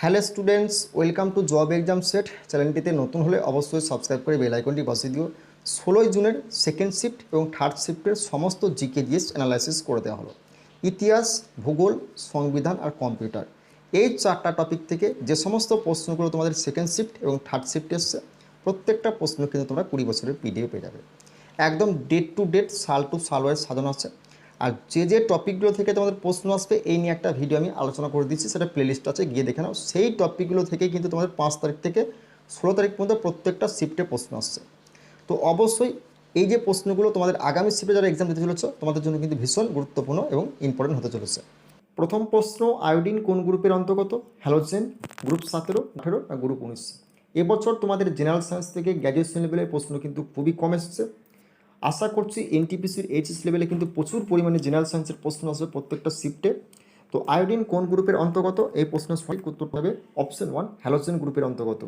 Hello students, welcome to job exam set. চ্যানেলটিতে নতুন হলে অবশ্যই সাবস্ক্রাইব করে বেল আইকনটি বসিয়ে দিও। ষোলোই জুনের সেকেন্ড শিফট এবং থার্ড শিফটের সমস্ত জিকে জিএস অ্যানালাইসিস করে দেওয়া হলো। ইতিহাস, ভূগোল, সংবিধান আর কম্পিউটার। এই চারটা টপিক থেকে যে সমস্ত প্রশ্নগুলো তোমাদের সেকেন্ড শিফট এবং থার্ড শিফট এসছে, প্রত্যেকটা প্রশ্ন কিন্তু তোমরা কুড়ি বছরের পিডিএফ পেয়ে যাবে। একদম ডেট টু ডেট সাল টু সাল ওয়াইজ সাজানো আছে। আর যে যে টপিকগুলো থেকে তোমাদের প্রশ্ন আসবে, এই নিয়ে একটা ভিডিও আমি আলোচনা করে দিচ্ছি। সেটা প্লেলিস্ট আছে, গিয়ে দেখে নাও। সেই টপিকগুলো থেকে কিন্তু তোমাদের পাঁচ তারিখ থেকে ষোলো তারিখ পর্যন্ত প্রত্যেকটা শিফটে প্রশ্ন আসছে। তো অবশ্যই এই যে প্রশ্নগুলো তোমাদের আগামী শিফটে যারা এক্সাম দিতে চলেছে, তোমাদের জন্য কিন্তু ভীষণ গুরুত্বপূর্ণ এবং ইম্পর্টেন্ট হতে চলেছে। প্রথম প্রশ্ন, আয়োডিন কোন গ্রুপের অন্তর্গত? হ্যালোজেন, গ্রুপ সতেরো, আঠেরো, না গ্রুপ উনিশ? এবছর তোমাদের জেনারেল সায়েন্স থেকে গ্র্যাজুয়েশন লেভেলের প্রশ্ন কিন্তু খুবই কম এসেছে। আশা করছি এনটিপিসির এইচএস লেভেলে কিন্তু প্রচুর পরিমাণে জেনারেল সায়েন্সের প্রশ্ন আসবে প্রত্যেকটা শিফটে তো আয়োডিন কোন গ্রুপের অন্তর্গত? এই প্রশ্নের সঠিক উত্তর হবে অপশন ওয়ান হ্যালোজেন গ্রুপের অন্তর্গত।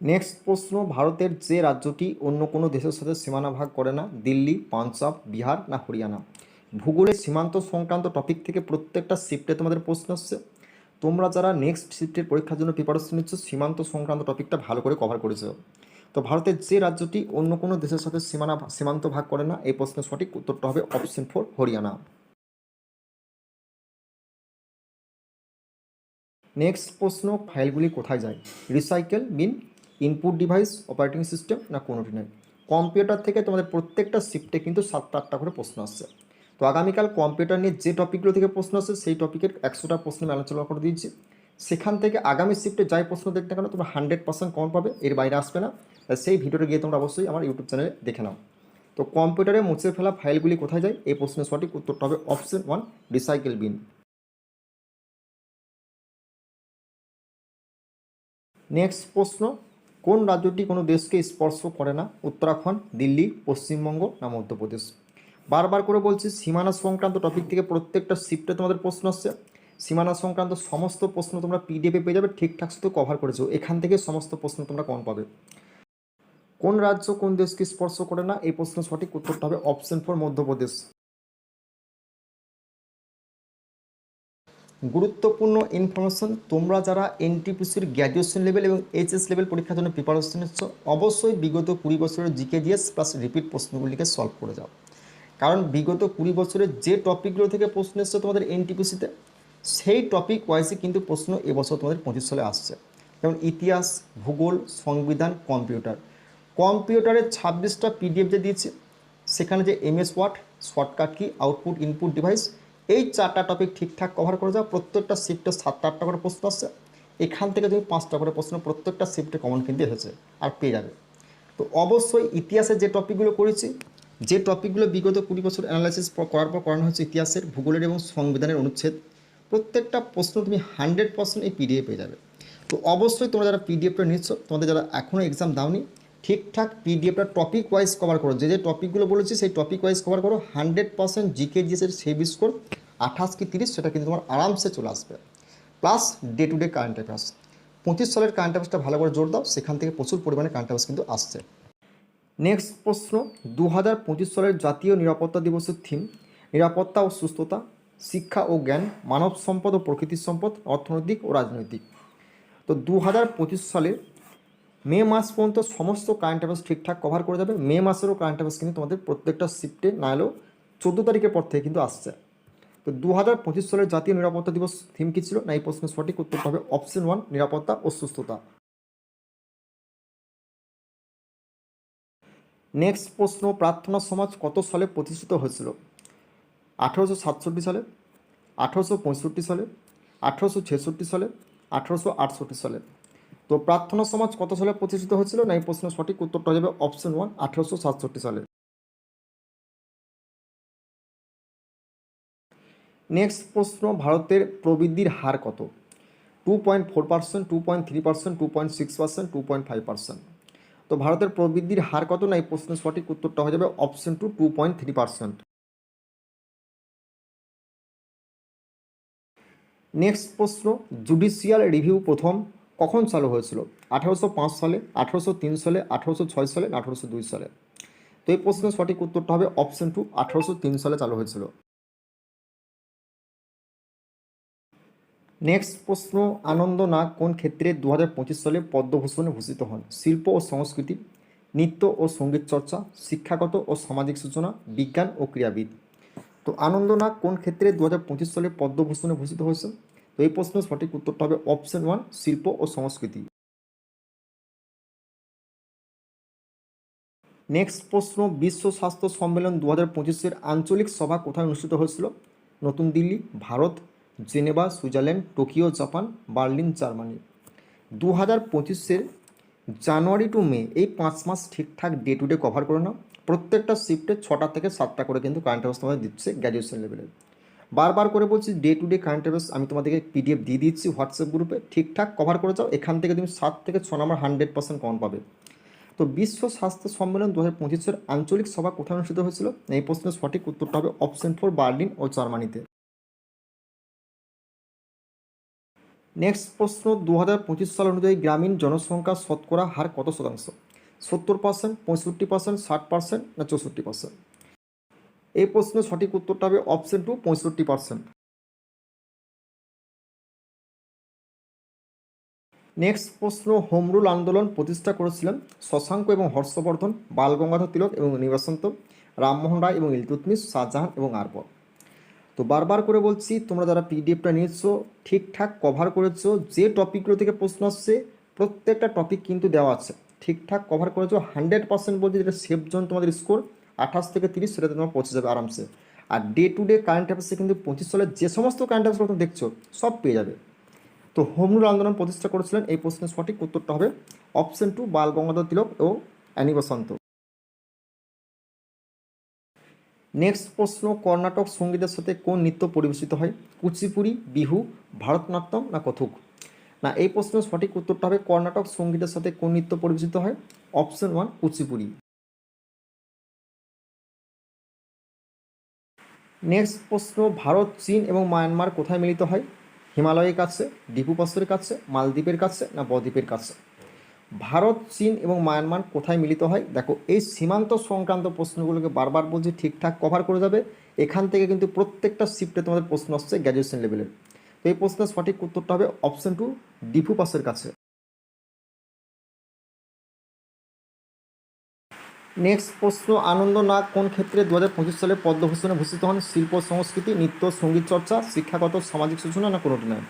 নেক্সট প্রশ্ন, ভারতের যে রাজ্যটি অন্য কোনো দেশের সাথে সীমানা ভাগ করে না, দিল্লি, পাঞ্জাব, বিহার না হরিয়ানা? ভূগোলের সীমান্ত সংক্রান্ত টপিক থেকে প্রত্যেকটা শিফটে তোমাদের প্রশ্ন আসছে। তোমরা যারা নেক্সট শিফটের পরীক্ষার জন্য প্রিপারেশন নিচ্ছ, সীমান্ত সংক্রান্ত টপিকটা ভালো করে কভার করেছ। তো ভারতের যে রাজ্যটি অন্য কোনো দেশের সাথে সীমানা, সীমান্ত ভাগ করে না, এই প্রশ্নের সঠিক উত্তরটা হবে অপশন ফোর হরিয়ানা। নেক্সট প্রশ্ন ফাইলগুলি কোথায় যায়? Recycle bin input device operating system না কোনোটি নয়? কম্পিউটার থেকে তোমাদের প্রত্যেকটা শিফটে কিন্তু সাতটা আটটা করে প্রশ্ন আসছে। তো আগামীকাল কম্পিউটার নিয়ে যে টপিকগুলো থেকে প্রশ্ন আসে, সেই টপিকের একশোটা প্রশ্ন আমি আলোচনা করে দিয়েছি। সেখান থেকে আগামী শিফটে যাই প্রশ্ন দেখতে কেন তোমরা হান্ড্রেড পার্সেন্ট কম পাবে, এর বাইরে আসবে না। সেই ভিডিওটা গিয়ে তোমরা অবশ্যই আমার ইউটিউব চ্যানেলে দেখে নাও। তো কম্পিউটারে মুছে ফেলা ফাইলগুলি কোথায় যায়? এই প্রশ্নের সঠিক উত্তরটা হবে option one recycle bin next প্রশ্ন, কোন রাজ্যটি কোনো দেশকে স্পর্শ করে না? উত্তরাখণ্ড, দিল্লি, পশ্চিমবঙ্গ না মধ্যপ্রদেশ? বারবার করে বলছি, সীমানা সংক্রান্ত টপিক থেকে প্রত্যেকটা শিফটে তোমাদের প্রশ্ন আসছে। সীমানা সংক্রান্ত সমস্ত প্রশ্ন তোমরা পিডিএফে পেয়ে যাবে, ঠিকঠাক শুধু কভার করেছ এখান থেকে সমস্ত প্রশ্ন তোমরা কম পাবে। কোন রাজ্য কোন দেশকে স্পর্শ করে না? এই প্রশ্ন সঠিক উত্তরটা হবে অপশন ফর মধ্যপ্রদেশ। গুরুত্বপূর্ণ ইনফরমেশন তোমরা যারা এনটিপিসির গ্র্যাজুয়েশন লেভেল এবং এইচএস লেভেল পরীক্ষার জন্য প্রিপারেশন নিচ্ছ, অবশ্যই বিগত কুড়ি বছরের জিকে জিএস প্লাস রিপিট প্রশ্নগুলিকে সলভ করে যাও। কারণ বিগত কুড়ি বছরের যে টপিকগুলো থেকে প্রশ্ন এসছে তোমাদের এনটিপিসিতে সেই টপিক ওয়াইজে কিন্তু প্রশ্ন এবছর তোমাদের পঁচিশ সালে আসছে। যেমন ইতিহাস, ভূগোল, সংবিধান, কম্পিউটার। কম্পিউটারের ছাব্বিশটা পিডিএফ যে দিয়েছে, সেখানে যে এমএস ওয়ার্ড শর্টকাট কি আউটপুট ইনপুট ডিভাইস এই চারটা টপিক ঠিকঠাক কভার করে যাও প্রত্যেকটা শিফটে সাতটা আটটা করে প্রশ্ন আসছে। এখান থেকে তুমি পাঁচটা করে প্রশ্ন প্রত্যেকটা শিফটে কমন কিন্তু এসেছে আর পেয়ে যাবে। তো অবশ্যই ইতিহাসে যে টপিকগুলো করেছি যে টপিকগুলো বিগত কুড়ি বছর অ্যানালাইসিস করার পর করানো হচ্ছে ইতিহাসের, ভূগোলের এবং সংবিধানের অনুচ্ছেদ, প্রত্যেকটা প্রশ্ন তুমি হান্ড্রেড পার্সেন্ট এই পিডিএফ পেয়ে যাবে। তো অবশ্যই তোমরা যারা পিডিএফটা নিচ্ছ, তোমাদের যারা এখনও এক্সাম দাওনি, ঠিকঠাক পিডিএফটা টপিক ওয়াইজ কভার করো। যে যে টপিকগুলো বলেছি, সেই টপিক ওয়াইজ কভার করো হান্ড্রেড পার্সেন্ট জিকে জিএসের সেই স্কোর আঠাশ কি তিরিশ, সেটা কিন্তু তোমার আরামসে চলে আসবে। Plus day to day current affairs পঁচিশ সালের কারেন্ট অ্যাফেয়ার্সটা ভালো করে জোর দাও, সেখান থেকে প্রচুর পরিমাণে কারেন্ট অ্যাফেয়ার্স কিন্তু আসছে। নেক্সট প্রশ্ন দু হাজার পঁচিশ সালের জাতীয় নিরাপত্তা দিবসের থিম নিরাপত্তা ও সুস্থতা, শিক্ষা ও জ্ঞান, মানব সম্পদ ও প্রকৃতির সম্পদ, অর্থনৈতিক ও রাজনৈতিক। তো দু হাজার পঁচিশ সালের মে মাস পর্যন্ত সমস্ত কারেন্ট অ্যাফেয়ার্স ঠিকঠাক কভার করে যাবে মে মাসেরও কারেন্ট অ্যাফেয়ার্স কিন্তু তোমাদের প্রত্যেকটা শিফটে না এলেও চোদ্দ তারিখের পর থেকে কিন্তু আসছে। তো দু হাজার পঁচিশ সালের জাতীয় নিরাপত্তা দিবস থিম কী ছিল? না, এই প্রশ্নের সঠিক উত্তরটা হবে অপশন ওয়ান নিরাপত্তা ও সুস্থতা। নেক্সট প্রশ্ন, প্রার্থনা সমাজ কত সালে প্রতিষ্ঠিত হয়েছিল? আঠারোশো সাতষট্টি সালে, আঠারোশো পঁয়ষট্টি সালে, আঠারোশো ছেষট্টি সালে, আঠারোশো আটষট্টি সালে। তো প্রার্থনা সমাজ কত সালে প্রতিষ্ঠিত হয়েছিল? না, এই প্রশ্নের সঠিক উত্তরটা হবে অপশন ওয়ান আঠারোশো সাতষট্টি সালে। নেক্সট প্রশ্ন, ভারতের প্রবৃদ্ধির হার কত? Two point four percent two point three percent two point six percent two point five percent তো ভারতের প্রবৃদ্ধির হার কত না এই প্রশ্নের সঠিক উত্তরটা হয়ে যাবে option two two point three percent next প্রশ্ন জুডিশিয়াল রিভিউ প্রথম কখন চালু হয়েছিল? আঠারোশো পাঁচ সালে, আঠারোশো তিন সালে, আঠারোশো ছয় সালে, আঠারোশো দুই সালে। তো এই প্রশ্নের সঠিক উত্তরটা হবে অপশন টু আঠারোশো তিন সালে চালু হয়েছিল। নেক্সট প্রশ্ন আনন্দ নাগ কোন ক্ষেত্রে দু হাজার পঁচিশ সালে পদ্মভূষণে ভূষিত হন? শিল্প ও সংস্কৃতি, নৃত্য ও সংগীত চর্চা, শিক্ষাগত ও সামাজিক সূচনা, বিজ্ঞান ও ক্রীড়াবিদ। তো আনন্দ নাগ কোন ক্ষেত্রে দু হাজার পঁচিশ সালে পদ্মভূষণে ভূষিত হয়েছে? তো এই প্রশ্নের সঠিক উত্তরটা হবে অপশন ওয়ান শিল্প ও সংস্কৃতি। নেক্সট প্রশ্ন, বিশ্ব স্বাস্থ্য সম্মেলন দু হাজার পঁচিশের আঞ্চলিক সভা কোথায় অনুষ্ঠিত হয়েছিল? নতুন Delhi, Bharat Geneva, Switzerland, Tokyo, Japan, Berlin, Germany. দু হাজার পঁচিশের জানুয়ারি টু মে এই পাঁচ মাস ঠিকঠাক ডে টু ডে কভার করে নাও। প্রত্যেকটা শিফটে ছটা থেকে সাতটা করে কিন্তু কারেন্ট অ্যাফেয়ার্স তোমাদের দিচ্ছে গ্র্যাজুয়েশন লেভেলে বারবার করে বলছি day to day current affairs আমি তোমাদেরকে পিডিএফ দিয়ে দিচ্ছি হোয়াটসঅ্যাপ গ্রুপে ঠিকঠাক কভার করে যাও, এখান থেকে তুমি সাত থেকে ছ নম্বর হান্ড্রেড পার্সেন্ট কমন পাবে। তো বিশ্ব স্বাস্থ্য সম্মেলন দু হাজার পঁচিশের আঞ্চলিক সভা কোথায় অনুষ্ঠিত হয়েছিল? এই প্রশ্নের সঠিক উত্তরটা হবে অপশন ফোর বার্লিন ও জার্মানিতে। নেক্সট প্রশ্ন দু হাজার পঁচিশ সাল অনুযায়ী গ্রামীণ জনসংখ্যা শতকরা হার কত শতাংশ? সত্তর পার্সেন্ট পঁয়ষট্টি পার্সেন্ট ষাট পার্সেন্ট না চৌষট্টি পার্সেন্ট এই প্রশ্নের সঠিক উত্তরটা হবে অপশন টু পঁয়ষট্টি পার্সেন্ট নেক্সট প্রশ্ন হোম রুল আন্দোলন প্রতিষ্ঠা করেছিলেন শশাঙ্ক এবং হর্ষবর্ধন, বালগঙ্গাধর তিলক এবং নিবাসন্ত, রামমোহন রায় এবং ইলতুতমিশ শাহজাহান এবং আরবর। তো বারবার করে বলছি, তোমরা যারা পিডিএফটা নিয়েছো, ঠিকঠাক কভার করেছ, যে টপিকগুলো থেকে প্রশ্ন আসছে, প্রত্যেকটা টপিক কিন্তু দেওয়া আছে। ঠিকঠাক কভার করেছ হান্ড্রেড পার্সেন্ট বলছি যেটা সেফ জোন তোমাদের স্কোর আঠাশ থেকে তিরিশ সেটাতে তোমার পৌঁছে যাবে আরামসে। আর ডে টু ডে কারেন্ট অ্যাফেয়ার্সে কিন্তু পঁচিশ সালের যে সমস্ত কারেন্ট অ্যাফেয়ার্স তুমি দেখছ, সব পেয়ে যাবে। তো হোমরুল আন্দোলন প্রতিষ্ঠা করেছিলেন, এই প্রশ্নের সঠিক উত্তরটা হবে অপশন টু বাল গঙ্গাধর তিলক ও অ্যানি নেক্সট প্রশ্ন, কর্ণাটক সঙ্গীতের সাথে কোন নৃত্য পরিবেশিত হয়? কুচিপুড়ি, বিহু, ভারতনাট্যম না কথক? না, এই প্রশ্নের সঠিক উত্তরটা হবে কর্ণাটক সঙ্গীতের সাথে কোন নৃত্য পরিবেশিত হয়? Option one, Kuchipudi. নেক্সট প্রশ্ন, ভারত, চীন এবং মায়ানমার কোথায় মিলিত হয়? হিমালয়ের কাছে ডিপুপাসের কাছে, মালদ্বীপের কাছে না বদ্বীপের কাছে? ভারত, চীন এবং মায়ানমার কোথায় মিলিত হয়? দেখো, এই সীমান্ত সংক্রান্ত প্রশ্নগুলোকে বারবার বলছি, ঠিকঠাক কভার করে যাবে। এখান থেকে কিন্তু প্রত্যেকটা শিফটে তোমাদের প্রশ্ন আসছে গ্র্যাজুয়েশন লেভেলের তো এই প্রশ্নের সঠিক উত্তরটা হবে অপশন টু ডিফু পাসের কাছে। নেক্সট প্রশ্ন আনন্দ নাগ কোন ক্ষেত্রে দু হাজার পঁচিশ সালে পদ্মভূষণে ভূষিত হন? শিল্প, সংস্কৃতি, নৃত্য, সংগীত চর্চা, শিক্ষাগত, সামাজিক সূচনা না কোনোটি নয়?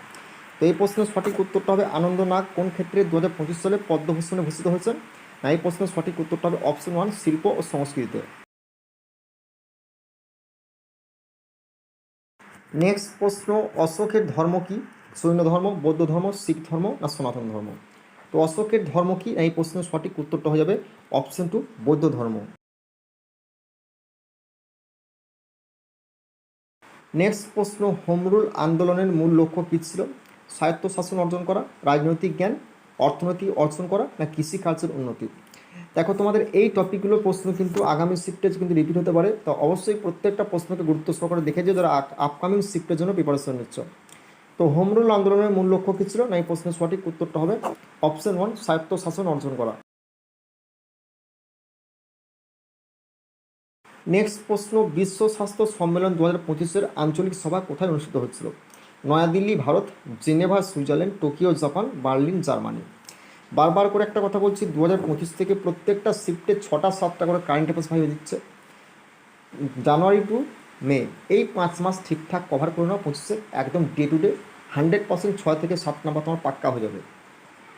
এই প্রশ্নের সঠিক উত্তরটা হবে আনন্দ নাগ কোন ক্ষেত্রে দু হাজার পঁচিশ সালে পদ্মভূষণে ভূষিত হয়েছেন? না, এই প্রশ্নের সঠিক উত্তরটা হবে অপশন ওয়ান শিল্প ও সংস্কৃতিতে। নেক্সট প্রশ্ন, অশোকের ধর্ম কি? সৈন্য ধর্ম, বৌদ্ধ ধর্ম, শিখ ধর্ম না সনাতন ধর্ম? তো অশোকের ধর্ম কি? এই প্রশ্নের সঠিক উত্তরটা হয়ে যাবে অপশন টু বৌদ্ধ ধর্ম। নেক্সট প্রশ্ন, হোমরুল আন্দোলনের মূল লক্ষ্য কী ছিল? স্বায়ত্ত শাসন অর্জন করা, রাজনৈতিক জ্ঞান অর্থনৈতিক অর্জন করা, না কৃষি কালচার উন্নতি? দেখো, তোমাদের এই টপিকগুলো প্রশ্ন কিন্তু আগামী শিফটে কিন্তু রিপিট হতে পারে। তো অবশ্যই প্রত্যেকটা প্রশ্নকে গুরুত্ব সহকারে দেখে যে যারা আপকামিং শিফটের জন্য প্রিপারেশন নিচ্ছ। তো হোম রুল আন্দোলনের মূল লক্ষ্য কী ছিল? না, এই প্রশ্নের সঠিক উত্তরটা হবে অপশন ওয়ান স্বায়ত্ত শাসন অর্জন করা। নেক্সট প্রশ্ন, বিশ্ব স্বাস্থ্য সম্মেলন দু হাজার পঁচিশের আঞ্চলিক সভা কোথায় অনুষ্ঠিত হচ্ছিল New Delhi, Bharat, Geneva, Switzerland, Tokyo, Japan, Berlin, Germany. বারবার করে একটা কথা বলছি দু হাজার পঁচিশ থেকে প্রত্যেকটা শিফটে ছটা, সাতটা করে কারেন্ট অ্যাফেয়ার্স ভাইবে দিচ্ছে। জানুয়ারি টু মে এই পাঁচ মাস ঠিকঠাক কভার করে নাও পঁচিশে, একদম day to day hundred percent ছয় থেকে সাত নাম্বার তোমার পাক্কা হয়ে যাবে।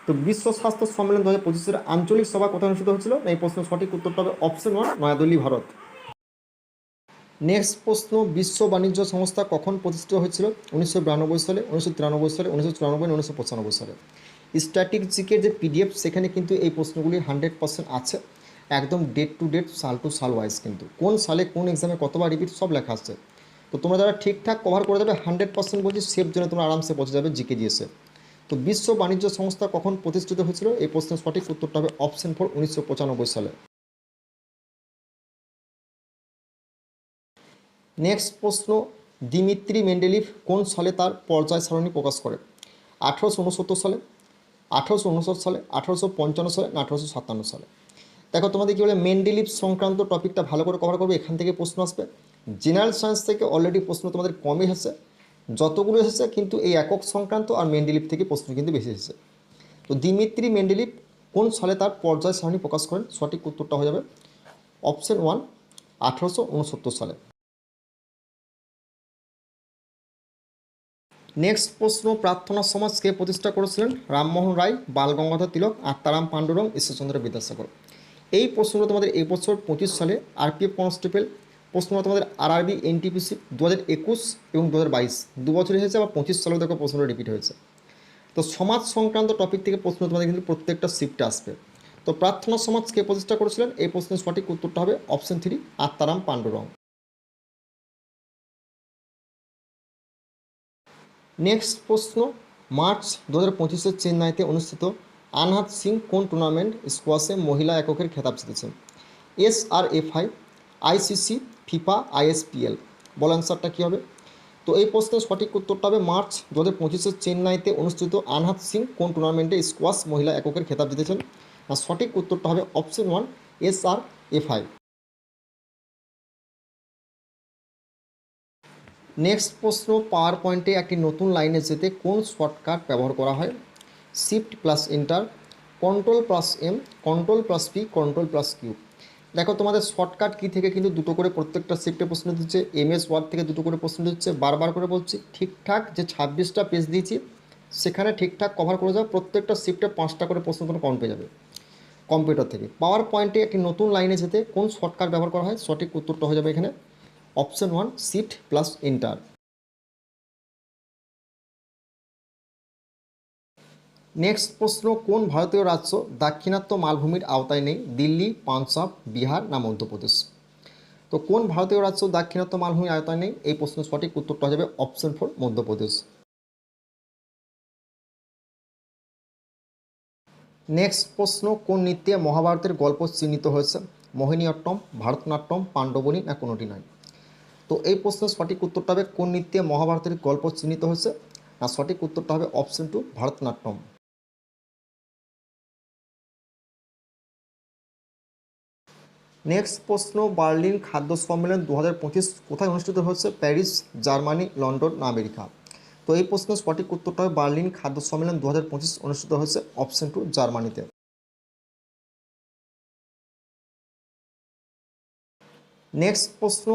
তো বিশ্ব স্বাস্থ্য সম্মেলন দু হাজার পঁচিশের আঞ্চলিক সভা কোথায় অনুষ্ঠিত হয়েছিল, এই প্রশ্নের সঠিক উত্তরটা হবে option one New Delhi, Bharat. Next প্রশ্ন, বিশ্ব বাণিজ্য সংস্থা কখন প্রতিষ্ঠিত হয়েছিল? উনিশশো বিরানব্বই সালে, উনিশশো তিরানব্বই সালে, উনিশশো চুরানব্বই, উনিশশো পঁচানব্বই সালে। স্ট্যাটিস্টিকের যে পিডিএফ সেখানে কিন্তু এই প্রশ্নগুলি হান্ড্রেড পার্সেন্ট আছে। একদম ডেট টু ডেট সাল টু সাল ওয়াইজ কিন্তু। কোন সালে কোন এক্সামে কতবার রিপিট সব লেখা আছে। তো তোমরা যারা ঠিকঠাক কভার করে দেবে হান্ড্রেড পার্সেন্ট বলছি সেফ জন্য তোমরা আরামসে পৌঁছে যাবে জিকে দিয়েছে তো বিশ্ব বাণিজ্য সংস্থা কখন প্রতিষ্ঠিত হয়েছিল? এই প্রশ্নের সঠিক উত্তরটা হবে অপশন ফোর উনিশশো পঁচানব্বই সালে। নেক্সট প্রশ্ন, দিমিত্রি মেন্ডেলিভ কোন সালে তার পর্যায় সারণী প্রকাশ করে? আঠারোশো উনসত্তর সালে, আঠারোশো উনসত্তর সালে, আঠারোশো পঞ্চান্ন সালে, না আঠারোশো সাতান্ন সালে। দেখো তোমাদের কী বলে, মেন্ডেলিভ সংক্রান্ত টপিকটা ভালো করে কভার করবে, এখান থেকে প্রশ্ন আসবে। জেনারেল সায়েন্স থেকে অলরেডি প্রশ্ন তোমাদের কমই আছে যতগুলো এসেছে, কিন্তু এই একক সংক্রান্ত আর মেন্ডেলিভ থেকে প্রশ্ন কিন্তু বেশি এসেছে। তো দিমিত্রি মেন্ডেলিভ কোন সালে তার পর্যায় সারণী প্রকাশ করেন? সঠিক উত্তরটা হয়ে যাবে। অপশন ওয়ান আঠারোশো উনসত্তর সালে। নেক্সট প্রশ্ন, প্রার্থনা সমাজ কে প্রতিষ্ঠা করেছিলেন? রামমোহন রায়, বালগঙ্গাধর তিলক, আত্মারাম পাণ্ডুরং, ঈশ্বরচন্দ্র বিদ্যাসাগর। এই প্রশ্নগুলো তোমাদের এই বছর পঁচিশ সালে আরপিএফ কনস্টেবল, প্রশ্নগুলো তোমাদের আরআরবি, এনটিপিসি দু হাজার একুশ এবং দু হাজার বাইশ। দু বছর হয়েছে আবার পঁচিশ সালেও দেখো প্রশ্নটা রিপিট হয়েছে। তো সমাজ সংক্রান্ত টপিক থেকে প্রশ্ন তোমাদের কিন্তু প্রত্যেকটা শিফটে আসবে। তো প্রার্থনা সমাজ কে প্রতিষ্ঠা করেছিলেন? এই প্রশ্নের সঠিক উত্তরটা হবে option three Atmaram Pandurang. Next প্রশ্ন, মার্চ দু হাজার পঁচিশে চেন্নাইতে অনুষ্ঠিত আনহাত সিং কোন টুর্নামেন্ট স্কোয়াশে মহিলা এককের খেতাব জিতেছেন S R F I ICC FIFA ISPL বল অ্যান্সারটা কী হবে? তো এই প্রশ্নের সঠিক উত্তরটা হবে মার্চ দু হাজার পঁচিশে চেন্নাইতে অনুষ্ঠিত আনহাত সিং কোন টুর্নামেন্টে স্কোয়াশ মহিলা এককের খেতাব জিতেছেন? আর সঠিক উত্তরটা হবে option one S R F I. Next প্রশ্ন পাওয়ার পয়েন্টে একটি নতুন লাইনে যেতে কোন শর্টকাট ব্যবহার করা হয়? Shift plus enter control plus M control plus P control plus Q দেখো তোমাদের শর্টকাট কী থেকে কিন্তু দুটো করে প্রত্যেকটা শিফটে প্রশ্ন দিচ্ছে এম এস ওয়ার্ড থেকে দুটো করে প্রশ্ন দিচ্ছে, বারবার করে বলছি, ঠিকঠাক যে ছাব্বিশটা পেজ দিয়েছি, সেখানে ঠিকঠাক কভার করে যাও প্রত্যেকটা শিফটে পাঁচটা করে প্রশ্ন তোমার কম পেয়ে যাবে। কম্পিউটার থেকে। পাওয়ার পয়েন্টে একটি নতুন লাইনে যেতে কোন শর্টকাট ব্যবহার করা হয়? সঠিক উত্তরটা হয়ে যাবে এখানে। Option one shift plus enter next প্রশ্ন, কোন ভারতীয় রাজ্য দাক্ষিণাত্য মালভূমির আওতায় নেই? দিল্লি, পাঞ্জাব, বিহার না মধ্যপ্রদেশ? তো কোন ভারতীয় রাজ্য দাক্ষিণাত্য মালভূমির আওতায় নেই? এই প্রশ্নের সঠিক উত্তরটা যাবে অপশন ফোর মধ্যপ্রদেশ। নেক্সট প্রশ্ন, কোন নৃত্যে মহাভারতের গল্প চিহ্নিত হয়েছে? মোহিনীঅট্টম ভারতনাট্যম, পাণ্ডবনী না কোনোটি নয়? তো এই প্রশ্নের সঠিক উত্তরটা হবে কোন নৃত্যে মহাভারতের গল্প চিহ্নিত হয়েছে? না, সঠিক উত্তরটা হবে অপশন টু ভারতনাট্যম। নেক্সট প্রশ্ন, বার্লিন খাদ্য সম্মেলন দু হাজার পঁচিশ কোথায় অনুষ্ঠিত হয়েছে? প্যারিস, জার্মানি, লন্ডন না আমেরিকা? তো এই প্রশ্নের সঠিক উত্তরটা হবে বার্লিন খাদ্য সম্মেলন দু হাজার পঁচিশ অনুষ্ঠিত হয়েছে অপশন টু জার্মানিতে। নেক্সট প্রশ্ন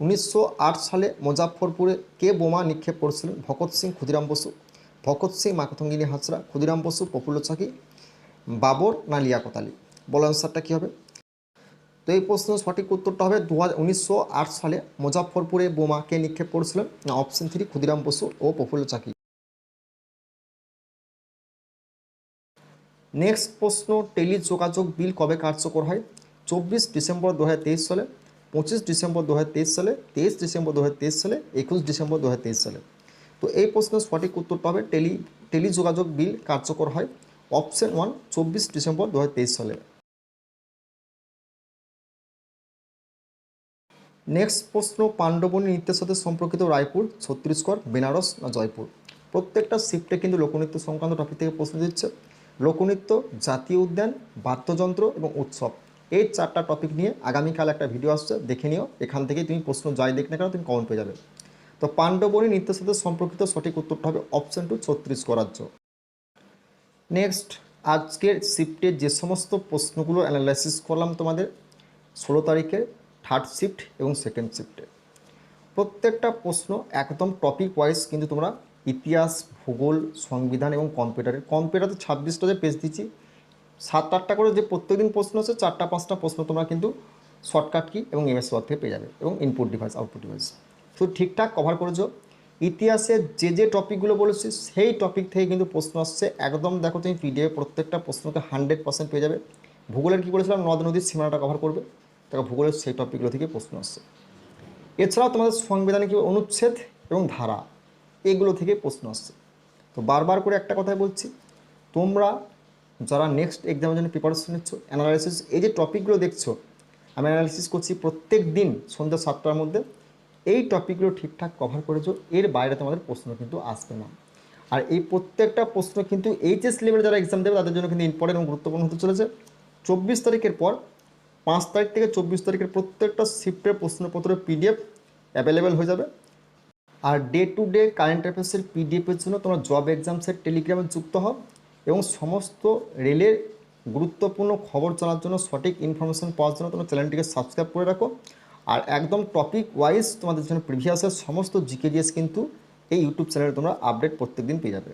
উনিশশো আট সালে মুজাফরপুরে কে বোমা নিক্ষেপ করেছিলেন? ভগৎ সিং ক্ষুদিরাম বসু। ভগৎ সিং মাকাথঙ্গিনী হাজরা, ক্ষুদিরাম বসু, প্রফুল্ল চাকি, বাবর না লিয়াকত আলী? বলো অ্যান্সারটা কী হবে? তো এই প্রশ্নের সঠিক উত্তরটা হবে দু সালে মুজাফরপুরে বোমা কে নিক্ষেপ করেছিলেন? না অপশন থ্রি ক্ষুদিরাম বসু ও প্রফুল্ল চাকি। নেক্সট প্রশ্ন টেলি যোগাযোগ বিল কবে কার্যকর হয়? চব্বিশ ডিসেম্বর দু হাজার তেইশ সালে পঁচিশ ডিসেম্বর দু হাজার তেইশ সালে, তেইশ ডিসেম্বর দু হাজার তেইশ সালে, একুশ ডিসেম্বর দু হাজার তেইশ সালে। তো এই প্রশ্নের সঠিক উত্তরটা হবে টেলি টেলি যোগাযোগ বিল কার্যকর হয় অপশন ওয়ান চব্বিশ ডিসেম্বর দু হাজার তেইশ সালে। নেক্সট প্রশ্ন, পাণ্ডবনী নৃত্যের সাথে সম্পর্কিত রায়পুর, ছত্তিশগড়, বেনারস না জয়পুর? প্রত্যেকটা শিফটে কিন্তু লোকনৃত্য সংক্রান্ত টপিক থেকে প্রশ্ন দিচ্ছে। লোকনৃত্য, জাতীয় উদ্যান, বাদ্যযন্ত্র এবং উৎসব। এই চারটা টপিক নিয়ে আগামীকাল একটা ভিডিও আসছে, দেখে নিও। এখান থেকেই তুমি প্রশ্ন যাই দেখ না কেন তুমি কমন পেয়ে যাবে। তো পাণ্ডবনী নৃত্যের সাথে সম্পর্কিত সঠিক উত্তরটা হবে অপশন টু ছত্তিশগড় রাজ্য নেক্সট আজকের শিফটে যে সমস্ত প্রশ্নগুলো অ্যানালাইসিস করলাম তোমাদের, ষোলো তারিখে থার্ড শিফট এবং সেকেন্ড শিফটে প্রত্যেকটা প্রশ্ন একদম টপিক ওয়াইজ কিন্তু তোমরা ইতিহাস, ভূগোল, সংবিধান এবং কম্পিউটারের কম্পিউটারে ছাব্বিশটা যে পেজ দিচ্ছি সাত আটটা করে যে প্রত্যেকদিন প্রশ্ন আছে, চারটা, পাঁচটা প্রশ্ন তোমরা কিন্তু শর্টকাট কি এবং এমএস ওয়ার্ড থেকে পেয়ে যাবে এবং ইনপুট ডিভাইস আউটপুট ডিভাইস শুধু ঠিকঠাক কভার করেছ। ইতিহাসে যে যে টপিকগুলো বলেছি, সেই টপিক থেকে কিন্তু প্রশ্ন আসছে। একদম দেখো তুমি পিডিএফ প্রত্যেকটা প্রশ্নকে হান্ড্রেড পার্সেন্ট পেয়ে যাবে। ভূগোলের কী বলেছিলাম? নদ নদীর সীমানাটা কভার করবে। দেখো ভূগোলের সেই টপিকগুলো থেকে প্রশ্ন আসছে। এছাড়াও তোমাদের সংবিধানে কি অনুচ্ছেদ এবং ধারা, এগুলো থেকে প্রশ্ন আসছে। তো বারবার করে একটা কথাই বলছি, তোমরা যারা নেক্সট এক্সামের জন্য প্রিপারেশন নিচ্ছ অ্যানালাইসিস এই যে টপিকগুলো দেখছ, আমি অ্যানালাইসিস করছি প্রত্যেক দিন সন্ধ্যা সাতটার মধ্যে, এই টপিকগুলো ঠিকঠাক কভার করেছ, এর বাইরে তোমাদের প্রশ্ন কিন্তু আসবে না। আর এই প্রত্যেকটা প্রশ্ন কিন্তু এইচএস লেভেলে যারা এক্সাম দেবে, তাদের জন্য কিন্তু ইম্পর্টেন্ট এবং গুরুত্বপূর্ণ হতে চলেছে। চব্বিশ তারিখের পর, পাঁচ তারিখ থেকে চব্বিশ তারিখের প্রত্যেকটা শিফটের প্রশ্নপত্রের পিডিএফ অ্যাভেলেবেল হয়ে যাবে। আর ডে টু ডে কারেন্ট অ্যাফেয়ার্সের পিডিএফের জন্য তোমরা জব এক্সামসের টেলিগ্রামে যুক্ত হও। এবং সমস্ত রেলের গুরুত্বপূর্ণ খবর জানার জন্য, সঠিক ইনফরমেশন পাওয়ার জন্য তোমার চ্যানেলটিকে সাবস্ক্রাইব করে রাখো। আর একদম টপিক ওয়াইজ তোমাদের জন্য প্রিভিয়াসের সমস্ত জিকে কিন্তু এই ইউটিউব চ্যানেলে তোমরা আপডেট প্রত্যেকদিন পেয়ে যাবে।